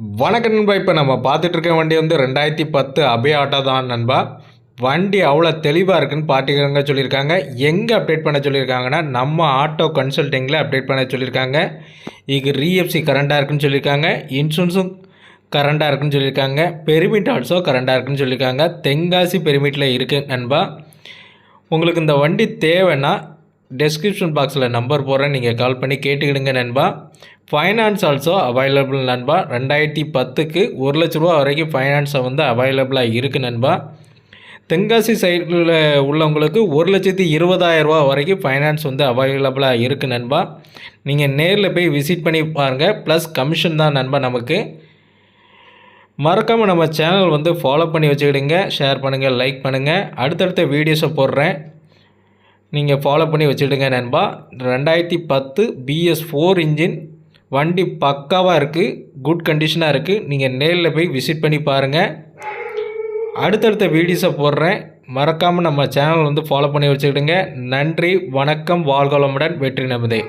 வணக்கம் நண்பா. இப்போ நம்ம பார்த்துட்டு இருக்க வண்டி வந்து ரெண்டாயிரத்தி பத்து அபே ஆட்டோ தான் நண்பா. வண்டி அவ்வளோ தெளிவாக இருக்குன்னு பாட்டிக்கிறவங்க சொல்லியிருக்காங்க. எங்கே அப்டேட் பண்ண சொல்லியிருக்காங்கன்னா நம்ம ஆட்டோ கன்சல்டிங்கில் அப்டேட் பண்ண சொல்லியிருக்காங்க. இது ரீஎஃப்சி கரண்டாக இருக்குன்னு சொல்லியிருக்காங்க. இன்சூரன்ஸும் கரண்டாக இருக்குன்னு சொல்லியிருக்காங்க. பெருமிட் ஆல்சோ கரண்டாக இருக்குன்னு சொல்லியிருக்காங்க. தென்காசி பெருமிட்டில் இருக்குது நண்பா. உங்களுக்கு இந்த வண்டி தேவைன்னா டெஸ்கிரிப்ஷன் பாக்ஸில் நம்பர் போடுறேன். நீங்கள் கால் பண்ணி கேட்டுக்கிடுங்க நண்பா. ஃபைனான்ஸ் ஆல்சோ அவைலபிள் நண்பா. ரெண்டாயிரத்தி பத்துக்கு ஒரு லட்ச ரூபா வரைக்கும் ஃபைனான்ஸை வந்து அவைலபிளாக இருக்குது நண்பா. தென்காசி சைடில் உள்ளவங்களுக்கு ஒரு லட்சத்தி இருபதாயிரரூபா வரைக்கும் ஃபைனான்ஸ் வந்து அவைலபிளாக இருக்குது நண்பா. நீங்கள் நேரில் போய் விசிட் பண்ணி பாருங்கள் ப்ளஸ் கமிஷன் தான் நண்பா நமக்கு. மறக்காமல் நம்ம சேனல் வந்து ஃபாலோ பண்ணி வச்சுக்கிடுங்க. ஷேர் பண்ணுங்கள் லைக் பண்ணுங்கள் அடுத்தடுத்த வீடியோஸை போடுறேன். நீங்கள் ஃபாலோ பண்ணி வச்சுடுங்க நண்பா. ரெண்டாயிரத்தி பத்து பிஎஸ் ஃபோர் இன்ஜின் வண்டி பக்காவாக இருக்குது குட் கண்டிஷனாக இருக்குது நீங்கள் நேரில் போய் விசிட் பண்ணி பாருங்கள் அடுத்தடுத்த வீடியோஸை போடுறேன். மறக்காமல் நம்ம சேனல் வந்து ஃபாலோ பண்ணி வச்சுக்கிடுங்க. நன்றி வணக்கம் வாழ்கோளமுடன் வெற்றி நமதே